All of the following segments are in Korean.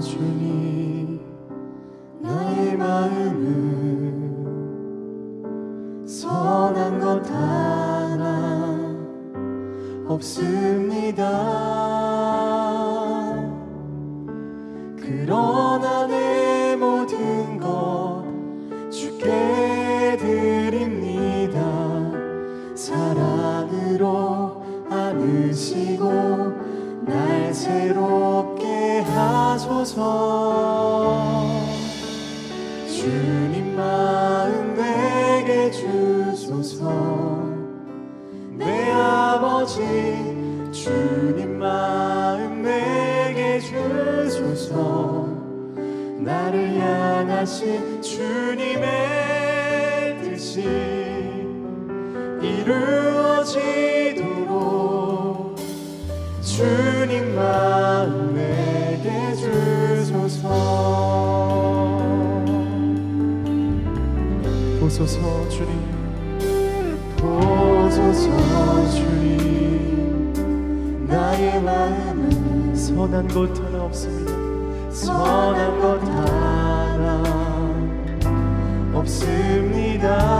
주님 나의 마음은 선한 것 하나 없음 뜻이 이루어지도록 주님 마음 내게 주소서. 보소서 주님. 보소서 주님. 나의 마음은 선한 것 하나 없습니다. 선한 것 하나 없습니다.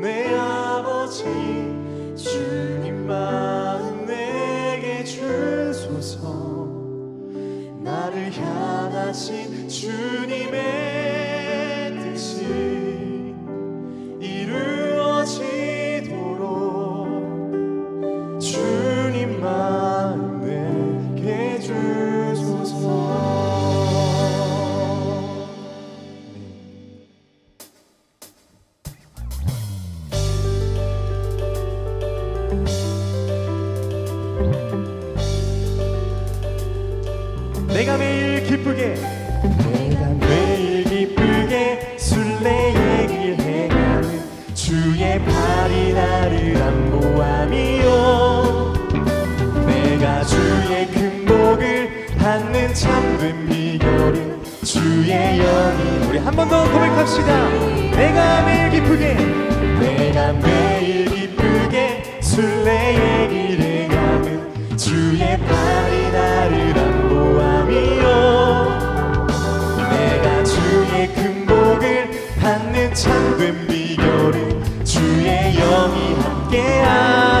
내 아버지 주님 마음 내게 주소서. 나를 향하신 주님의 한 번 더 고백합시다. 내가 매일 기쁘게. 내가 매일 기쁘게 술래 얘기를 가는 주의 팔이 나를 안보함이요. 내가 주의 큰 복을 받는 참된 비결은 주의 영이 함께함이라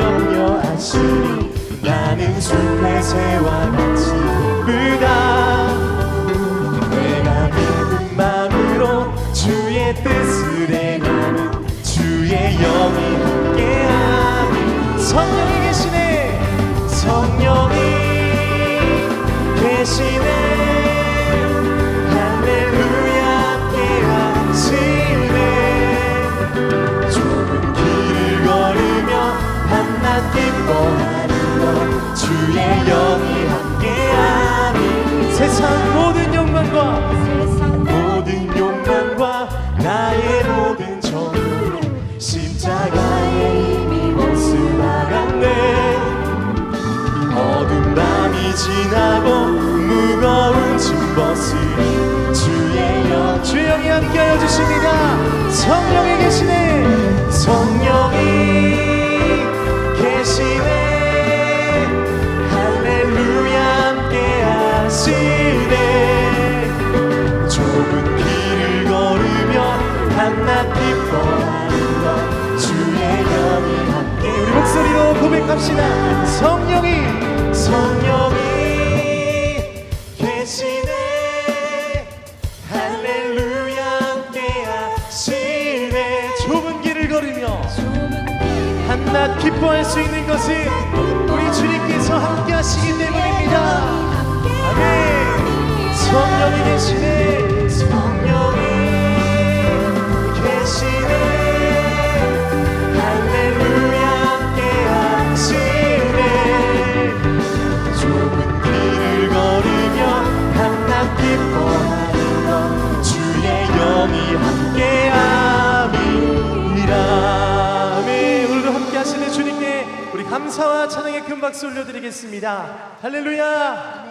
염려하시니 나는 숲의 새와 같이 기쁘다 한낱 기뻐하는 것 주의 영이 함께하니 세상 모든 욕망과 모든 욕망과 나의 모든 정욕 십자가에 이미 못을 박았네. 어둠 밤이 지나고 무거운 짐 벗으니 주의 영 주의 영이 함께하여 주십니다. 성령이 고백합시다 성령이 성령이 계시네 할렐루야 함께 하시네 좁은 길을 걸으며 한낱 기뻐할 수 있는 것은 우리 주님께서 함께 하시기 때문입니다. 아멘. 성령이 계시네. 성령이 계시네. 감사와 찬양의 큰 박수 올려드리겠습니다. 할렐루야.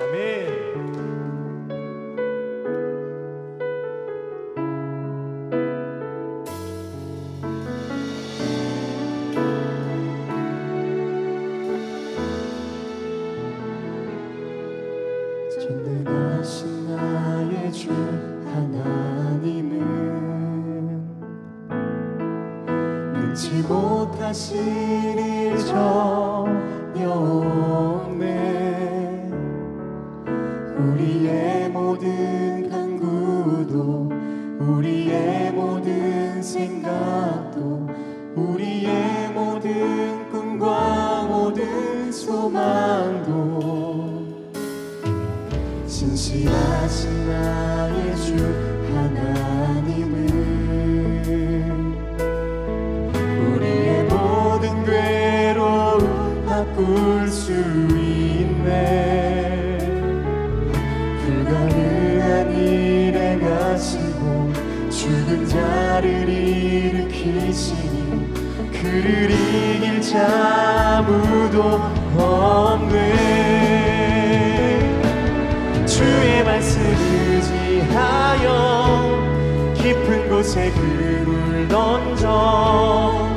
아멘 능치 못하실 일 전혀 없네. 우리의 모든 간구도 우리의 모든 생각도 우리의 모든 꿈과 모든 소망도. 신실하신 나 깊은 곳에 그물 던져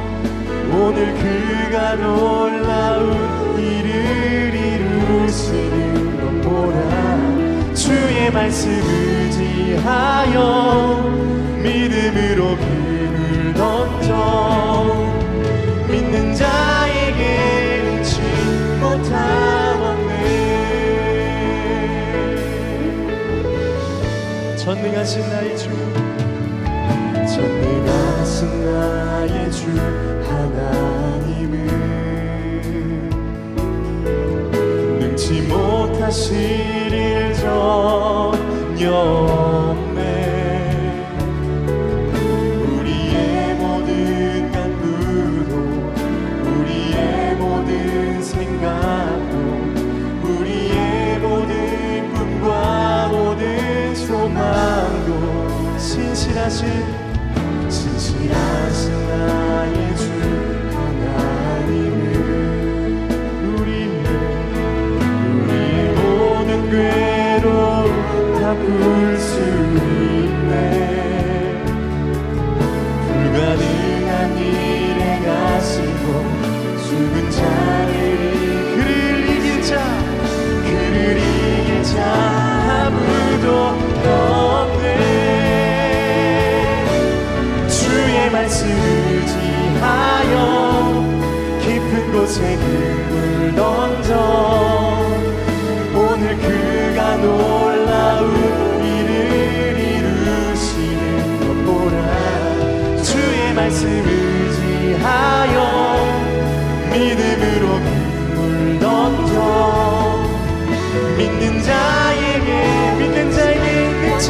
오늘 그가 놀라운 일을 이루시는 것 보라 주의 말씀 의지하여 믿음으로 그물 던져 믿는 자에게 눈치 못함 없네. 전능하신 나의 주 전능하신 나의 주 하나님은 능치 못하실 일 전혀 없네. 우리의 모든 간구도 우리의 모든 생각도 우리의 모든 꿈과 모든 소망도 신실하신 신실하신 나의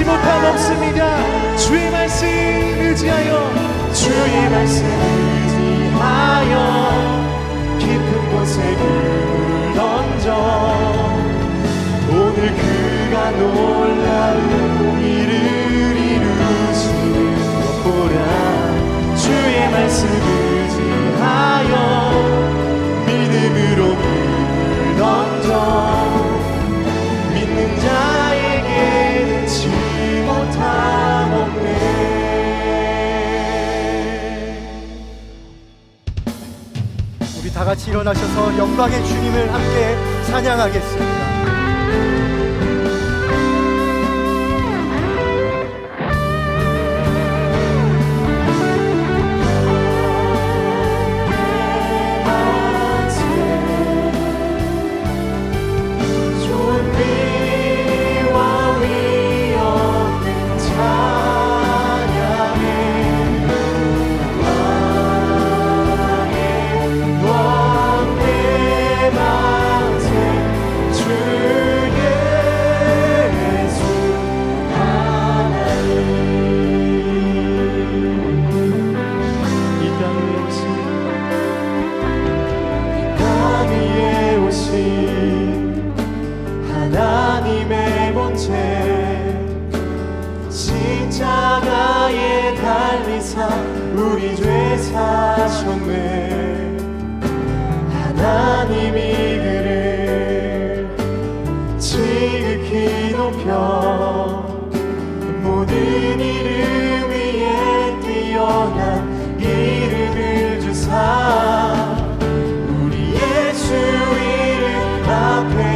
못함 없습니다. 주의 말씀 의지하여 주의 말씀 의지하여 깊은 곳에 그물 던져. 오늘 그가 놀라운 일을 이루시는 것 보라 주의 말씀 의 같이 일어나셔서 영광의 주님을 함께 찬양하겠습니다. 사셨네 하나님이 그를 지극히 높여 모든 이름 위에 뛰어난 이름을 주사 우리 예수 이름 앞에